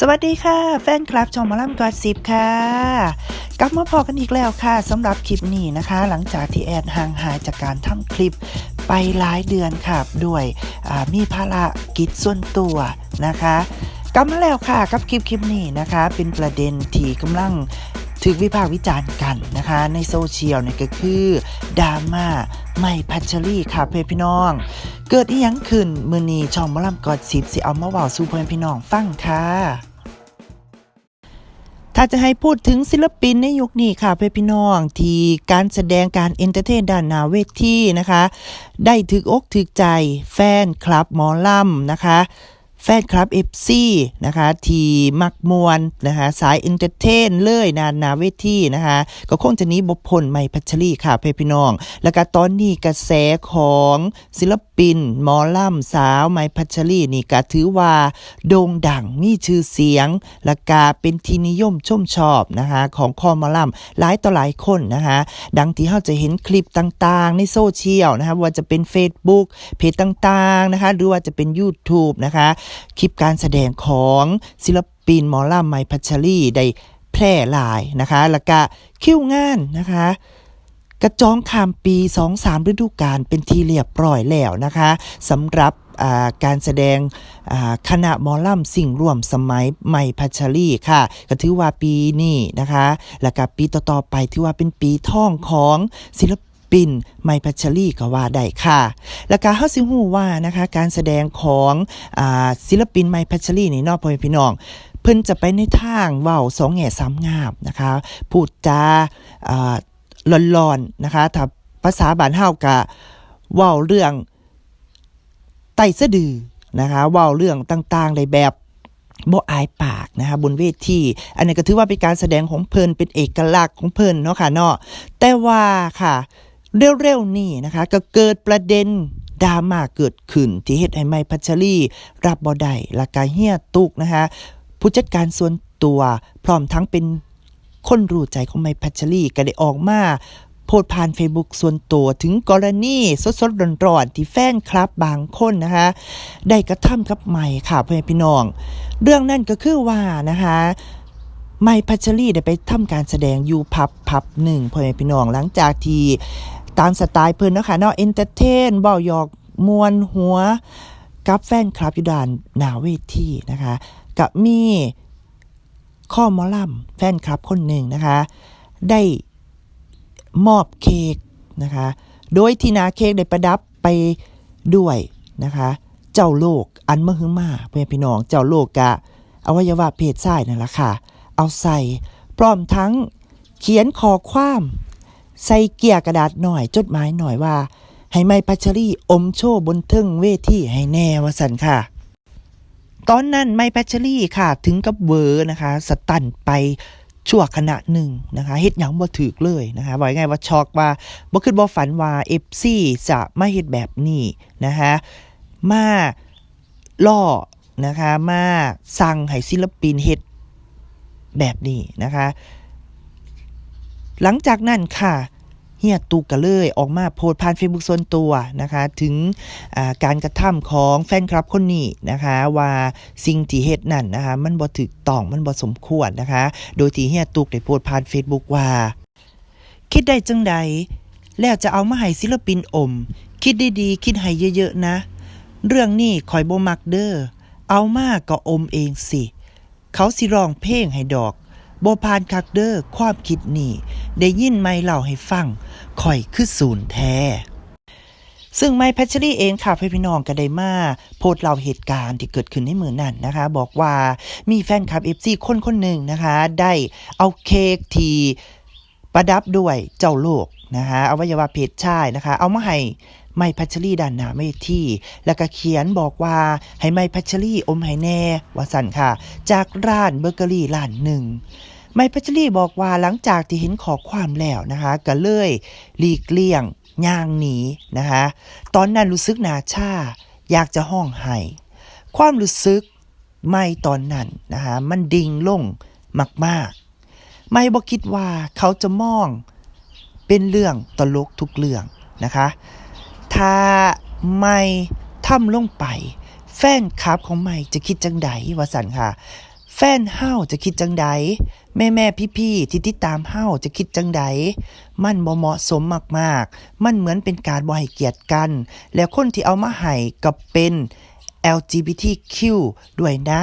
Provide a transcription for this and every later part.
สวัสดีค่ะ แฟนคลับชมมอลัมกอดสิบค่ะ กลับมาพอกันอีกแล้วค่ะสำหรับคลิปนี้นะคะ หลังจากที่แอดห่างหายจากการทำคลิปไปหลายเดือนค่ะด้วยมีภาระกิจส่วนตัวนะคะกลับมาแล้วค่ะกับคลิปคลิปนี้นะคะ เป็นประเด็นที่กำลัง ถึกวิพากษ์วิจารณ์กันนะคะ ในโซเชียลเนี่ยก็คือดราม่าไม่พัชรีค่ะเพื่อนพี่น้อง เกิดอีหยังขึ้นมือนีช่องมอลำกอดสิบสิเอามาเว่าสู่เพื่อนพี่น้องฟังค่ะถ้าจะให้พูดถึงศิลปินในยุคนี้ค่ะเพื่อนพี่น้องที่การแสดงการเอนเตอร์เทนด้านนาเวทีนะคะ ได้ถึกอกถึกใจแฟนคลับหมอลำนะคะ แฟนคลับ FC นะคะทีมักมวนนะคะสายเอนเตอร์เทนเลยนานนาเวทีนะคะก็คงจะนี้บพลไม่พัชรีค่ะเพื่พี่น้อง แล้วก็ตอนนี้กระแสของศิลปินหมอล่ำสาวไมพัชรีนี่ก็ถือว่าโด่งดังมีชื่อเสียง และก็เป็นที่นิยมชมชอบนะคะของคอมอล่ำหลายต่อหลายคนนะคะดังที่เราจะเห็นคลิปต่างๆ ในโซเชียลนะคะว่าจะเป็น Facebook เพจต่างๆนะคะหรือว่าจะเป็น YouTube นะคะคลิปการแสดงของศิลปินหมอลำไมพัชรีได้แพร่หลายนะคะแล้วก็คิวงานนะคะกระจองข้ามปี 2-3 ฤดูกาลเป็นที่เรียบร้อยแล้วนะคะสำหรับการแสดงคณะมอลำสิ่งร่วมสมัยใหม่พัชรีค่ะ ก็ถือว่าปีนี้นะคะ แล้วก็ปีต่อๆไปถือว่าเป็นปีท่องของศิล ปินใหม่พัชรีก็ว่าได้ค่ะ แล้วก็เฮาสิฮู้ว่านะคะการแสดงของอาศิลปินใหม่พัชรีนี่นอกพ่อพี่น้องเพิ่นจะไปในทางเว้าสองแง่สามงามนะคะพูดจาอ่าร้อนๆนะคะถ้าภาษาบ้านเฮากะเว้าเรื่องไต่สะดือนะคะเว้าเรื่องต่างๆในแบบบ่อายปากนะคะบนเวทีอันนี้ก็ถือว่าเป็นการแสดงของเพิ่นเป็นเอกลักษณ์ของเพิ่นเนาะค่ะเนาะแต่ว่าค่ะ เร็วๆนี่นะคะ ก็เกิดประเด็นดราม่าเกิดขึ้น ที่เฮ็ดให้ไม้พัชรีรับบ่ได้ละกาเฮียตุกนะคะ ผู้จัดการส่วนตัวพร้อมทั้งเป็นคนรู้ใจของไม้พัชรีก็ได้ออกมาโพสผ่าน Facebook ส่วนตัวถึงกรณีสดๆร้อนๆที่แฟนคลับบางคนนะคะได้กระทำกับใหม่ค่ะพ่อพี่น้อง เรื่องนั้นก็คือว่านะคะไม้พัชรีได้ไปทำการแสดงอยู่พับพับหนึ่งพ่อแม่พี่น้องหลังจากที่ ตามสไตล์เพิ่นเนาะค่ะเนาะเอนเตอร์เทนเบาหยอกมวนหัว กับแฟนคลับอยู่ด่านหนาเวทีนะคะกับมีข้อมอลำแฟนคลับคนหนึ่งนะคะ ได้มอบเค้กนะคะ โดยที่นาเค้กได้ประดับไปด้วยนะคะ เจ้าโลกอันมหึมาเพื่อนพี่น้องเจ้าโลกกะอวัยวะเพศชายนั่นแหละค่ะ เอาใส่พร้อมทั้งเขียนขอความ ใส่เกียร์กระดาษหน่อย จดหมายหน่อยว่า ให้ไม่พัชรีอมโชว์บนเทึงเวทีให้แน่วสันค่ะ ตอนนั้นไม่พัชรีค่ะ ถึงกับเวอร์นะคะ สตันไปชั่วขณะหนึ่งนะคะเฮ็ดหยังบ่ถึกเลยนะคะบอกง่ายว่าช็อกว่าบ่คิดบ่ฝันว่า FC จะมาเฮ็ดแบบนี้นะคะมาล่อนะคะมาสั่งให้ศิลปินเฮ็ดแบบนี้นะคะ หลังจากนั้นค่ะเฮียตูกก็เลยออกมาโพสผ่านเฟซบุ๊กส่วนตัวนะคะ ถึงาการกระทำของแฟนคลับคนนี้นะคะ ว่าสิ่งที่เฮ็ดนั่นนะคะ มันบ่ถูกต้องมันบ่สมควรนะคะ โดยที่เฮียตูกได้โพสผ่านเฟซบุ๊กว่า คิดได้จังใด แล้วจะเอามาให้ศิลปินอม คิดดีๆ คิดให้เยอะๆนะ เรื่องนี้คอยบ่มักเด้อเอามาก็อมเองสิ เขาสิร้องเพลงให้ดอก บ่ผ่านคักเด้อความคิดนี่ได้ยินไม่เล่าให้ฟังข่อยคือศูนย์แท้ซึ่งไมค์แพชรีเองค่ะเพื่อนพี่น้องก็ได้มาโพสเล่าเหตุการณ์ที่เกิดขึ้นในมือนั้นนะคะ บอกว่ามีแฟนคลับ FC คนคนหนึ่งนะคะ ได้เอาเค้กทีประดับด้วยเจ้าโลกนะคะอวัยวะเพศชายนะคะ เอามาให้ ไมค์พัชรีด้านหน้าเวที แล้วก็เขียนบอกว่าให้ไมค์พัชรีอมให้แน่ว่าสั่นค่ะ จากร้านเบเกอรี่ร้านหนึ่งไมค์พัชรีบอกว่าหลังจากที่เห็นขอความแล้วนะคะก็เลยหลีกเลี่ยงย่างหนีนะคะตอนนั้นรู้สึกหนาชาอยากจะห้องไห้ความรู้สึกไม่ตอนนั้นนะคะมันดิ่งลงมากๆ ไม่บอกคิดว่าเขาจะมองเป็นเรื่องตลกทุกเรื่องนะคะ ถ้าไม่ทำลงไป แฟนคลับของไม่จะคิดจังใดวาสันค่ะ แฟนเฮาจะคิดจังใดแม่แม่พี่พี่ที่ติดตามเฮาจะคิดจังใดมันบ่เหมาะสมมากๆ มันเหมือนเป็นการบ่ให้เกียรติกัน แล้วคนที่เอามาให้ก็เป็น LGBTQ ด้วยนะ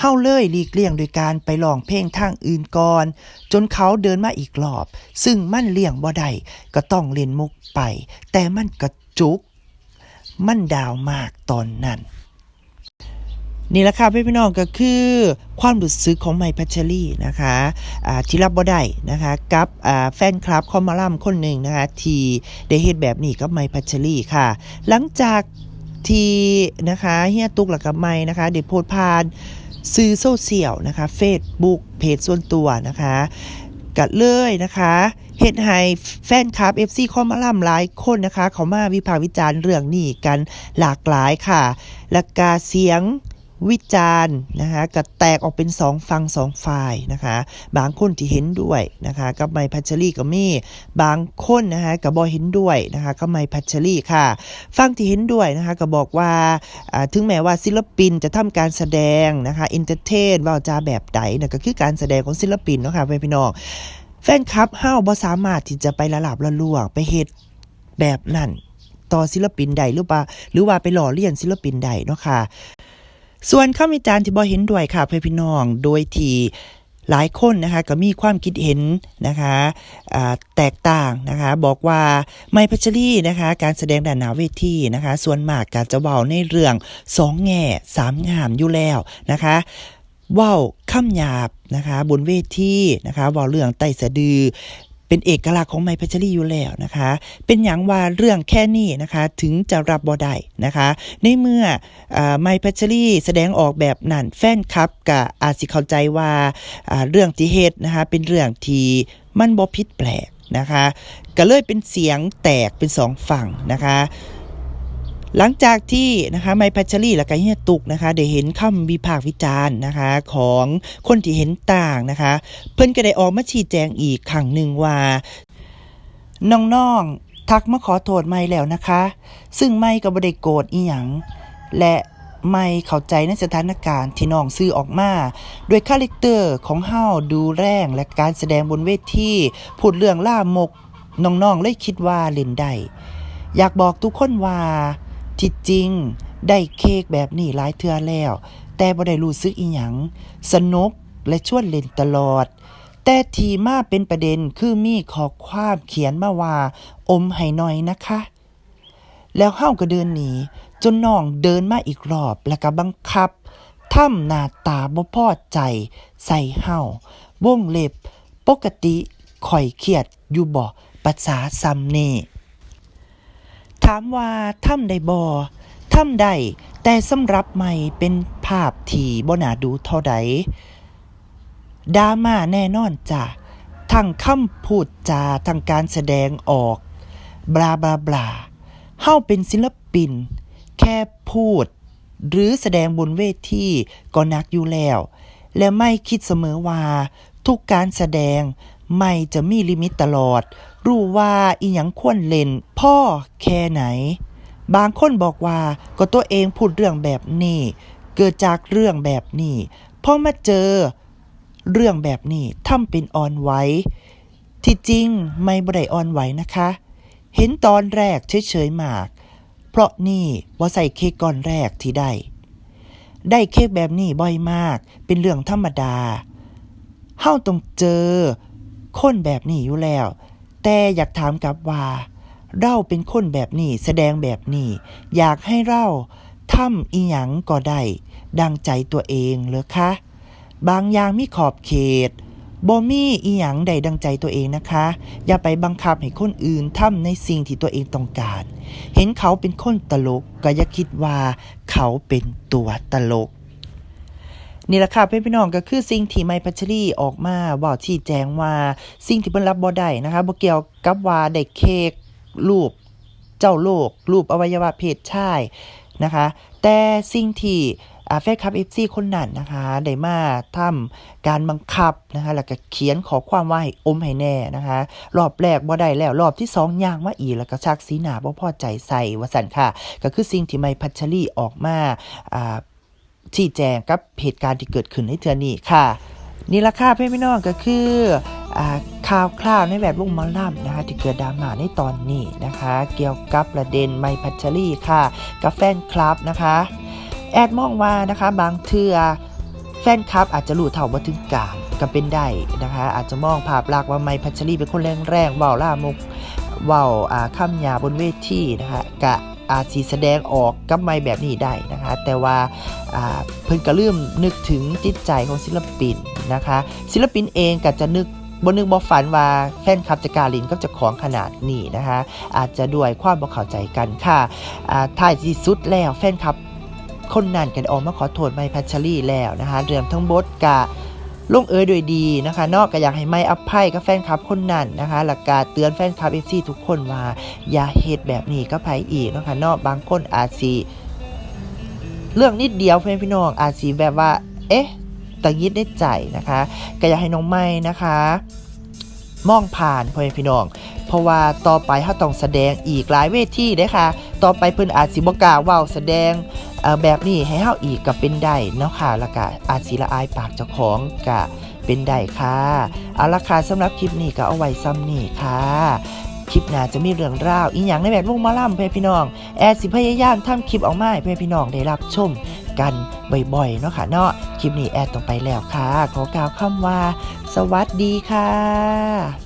เฮาเลยหลีกเลี่ยงโดยการไปลองเพลงทางอื่นก่อน จนเขาเดินมาอีกรอบ ซึ่งมันเลี่ยงบ่ได้ก็ต้องเล่นมุกไป แต่มันกระจุก มันดาวมากตอนนั้น นี่แหละค่ะพี่พี่น้องก็คือความรู้สึกของไมค์พัชรีนะคะที่รับบ่ได้นะคะกับแฟนคลับคอมมาลัมคนหนึ่งนะคะที่ได้เฮ็ดแบบนี้กับไมค์พัชรีค่ะ หลังจากที่นะคะเฮียตุกหลักกับไมค์นะคะได้โพสต์ผ่าน สื่อโซเชียลนะคะ Facebook เพจส่วนตัวนะคะกัดเลยนะคะเฮ็ดให้แฟนคลับ FC คอมมาลัมหลายคนนะคะ เขามาวิพากษ์วิจารณ์เรื่องนี้กันหลากหลายค่ะและกาเสียง วิจารณ์นะคะก็แตกออกเป็นสองฝั่งสองฝ่ายนะคะบางคนที่เห็นด้วยนะคะกับไมพัชรีก็มีบางคนนะคะกับบอเห็นด้วยนะคะกับไมพัชรีค่ะฟังที่เห็นด้วยนะคะก็บอกว่าถึงแม้ว่าศิลปินจะทำการแสดงนะคะอินเตอร์เทนว่าจาแบบใดนะก็คือการแสดงของศิลปินเนาะค่ะพี่น้องแฟนคลับเฮาบ่สามารถที่จะไปละลาบละล่วงไปเฮ็ดแบบนั้นต่อศิลปินใดหรือว่าหรือว่าไปหล่อเลียนศิลปินใดเนาะค่ะ ส่วนคำวิจารณ์ที่บ่เห็นด้วยค่ะเพื่อพี่น้องโดยที่หลายคนนะคะก็มีความคิดเห็นนะคะแตกต่างนะคะบอกว่าไมพัชรีนะคะการแสดงด้านหนาเวทีนะคะ ส่วนมากการจะเว้าในเรื่องสองแง่สามงามอยู่แล้วนะคะเว้าคำหยาบนะคะบนเวทีนะคะเว้าเรื่องไตสะดือ เป็นเอกลักษณ์ของไมพัชรีอยู่แล้วนะคะ เป็นอย่างว่าเรื่องแค่นี้นะคะ ถึงจะรับบ่ได้นะคะ ในเมื่ออไมพัชรีแสดงออกแบบนั้นแฟนคลับก็อาจสิเข้าใจว่าเรื่องที่เหตุนะคะ เป็นเรื่องที่มันบ่ผิดแปลกนะคะ ก็เลยเป็นเสียงแตกเป็นสองฝั่งนะคะ หลังจากที่นะคะไมพัชรีและก็เฮียตุกนะคะได้เห็นคำวิพากษ์วิจารณ์นะคะของคนที่เห็นต่างนะคะ เพิ่นก็ได้ออกมาชี้แจงอีกครั้งหนึ่งว่าน้องๆทักมาขอโทษไม่แล้วนะคะ ซึ่งไม่ก็บ่ได้โกรธอีหยังและไม่เข้าใจในสถานการณ์ที่น้องซื้อออกมาด้วยคาแรคเตอร์ของเฮาดูแรงและการแสดงบนเวทีพูดเรื่องล่ามกน้องๆเลยคิดว่าเล่นได้อยากบอกทุกคนว่า ที่จริงได้เค้กแบบนี้หลายเทื่อแล้ว แต่บ่ได้รู้สึกอีหยัง สนุกและชวนเล่นตลอด แต่ทีมาเป็นประเด็นคือมีข้อความเขียนมาว่า อมให้หน่อยนะคะ แล้วเฮาก็เดินหนี จนน้องเดินมาอีกรอบแล้วก็บังคับทำหน้าตาบ่พอใจ ใส่เฮาวงเล็บ ปกติข่อยเครียดอยู่บ่ภาษาซ้ำนี่ ถามว่าทำได้บ่ทำได้แต่สำหรับไม่เป็นภาพที่บ่น่าดูเท่าใดดราม่าแน่นอนจ้ะทั้งคำพูดจาทั้งการแสดงออกบลาบลาบลาเฮาเป็นศิลปิน แค่พูด หรือแสดงบนเวทีก็นักอยู่แล้ว และไม่คิดเสมอว่า ทุกการแสดง ไม่จะมีลิมิตตลอด รู้ว่าอีหยังควรเล่นพ่อแค่ไหน บางคนบอกว่าก็ตัวเองพูดเรื่องแบบนี้ เกิดจากเรื่องแบบนี้พอมาเจอเรื่องแบบนี้ทำเป็นอ่อนไหวที่จริงไม่บได้อ่อนไหวนะคะ เห็นตอนแรกเฉยๆมาก เพราะนี่ว่าใส่เค้กก้อนแรกที่ได้ ได้เค้กแบบนี้บ่อยมาก เป็นเรื่องธรรมดาเฮาต้องเจอ คนแบบนี้อยู่แล้ว แต่อยากถามกลับว่า เราเป็นคนแบบนี้แสดงแบบนี้ อยากให้เราทำอีหยังก็ได้ ดังใจตัวเองเหรอคะ บางอย่างมีขอบเขตบ่มีอีหยังใดดังใจตัวเองนะคะ อย่าไปบังคับให้คนอื่นทำในสิ่งที่ตัวเองต้องการ เห็นเขาเป็นคนตลกก็อย่าคิดว่าเขาเป็นตัวตลก นี่แหละค่ะเพื่อนพี่น้องก็คือสิ่งที่ไมพัชรีออกมาบอกชี้แจงว่าสิ่งที่เพิ่นรับบ่ได้นะคะบ่เกี่ยวกับว่าได้เค้กรูปเจ้าโลก รูปอวัยวะเพศชายนะคะ แต่สิ่งที่อาแฟนคลับ FC คนนั้นนะคะได้มาทำการบังคับนะคะแล้วก็เขียนขอความว่าให้อมให้แน่นะคะ รอบแรกบ่ได้แล้ว รอบที่สองย่างมาอีแล้วก็ชักสีหนาบ่พอใจใส่ว่าสั่นค่ะ ก็คือสิ่งที่ไมค์พัชรีออกมาอ่า ชี้แจงกับเหตุการณ์ที่เกิดขึ้นในเทือนี้ค่ะ นี่ละค่ะเพื่อนพี่น้องก็คืออข่าวคราวในแวดวงมอลล่ำนะคะที่เกิดดราม่าในตอนนี้นะคะ เกี่ยวกับประเด็นไมพัชรีค่ะกับแฟนคลับนะคะ แอดมองว่านะคะบางเทือแฟนคลับอาจจะรู้เท่าบ่ถึงการก็เป็นได้นะคะ อาจจะมองภาพลักษณ์ว่าไมพัชรีเป็นคนแรงๆเว้าล่ามกเว้าอ่าคำหยาบนเวทีนะคะกะ อาจสีแสดงออกกับไมแบบนี้ได้นะคะ แต่ว่าเพิ่นก็ลืมนึกถึงจิตใจของศิลปินนะคะ ศิลปินเองก็จะนึกบนนึกบ่ฝันว่าแฟนคลับจะกาลินกับเจะของขนาดนี้นะคะ อาจจะด้วยความบ่เข้าใจกันค่ะท้ายที่สุดแล้วแฟนคลับคนนั้นกันออกมาขอโทษไมค์พัชรีแล้วนะคะเรื่องทั้งบทกะ ลงเอยโดยดีนะคะนอกก็อยากให้ไม้อภัยกับแฟนคลับคนนั้นนะคะหลักการเตือนแฟนคลับเอฟซีทุกคนว่าอย่าเฮ็ดแบบนี้ก็ไผอีกนะคะนอกบางคนอาจสิเรื่องนิดเดียวเพื่อนพี่น้องอาจสิแบบว่า เอ๊ะตังยิดได้ใจนะคะก็อยากให้น้องไม้นะคะมองผ่านพ่อแม่พี่น้อง เพราะว่าต่อไปเขาต้องแสดงอีกหลายเวทีเด้ค่ะ ต่อไปเพิ่นอาจสิบกาเว้าแสดง แบบนี้ให้เฮาอีกก็เป็นได้เนาะค่ะแล้วก็อาจสิละอายปากเจ้าของก็เป็นได้ค่ะเอาละค่ะสำหรับคลิปนี้ก็เอาไว้ซ้ำนี่ค่ะคลิปหน้าจะมีเรื่องราวอีหยังในแบบวงมาล่ำเพื่อพี่น้อง แอดสิพยายามทำคลิปออกมาให้เพื่อพี่น้องได้รับชมกันบ่อยๆ เนาะค่ะเนาะคลิปนี้แอดต้องไปแล้วค่ะ ขอกล่าวคำว่า สวัสดีค่ะ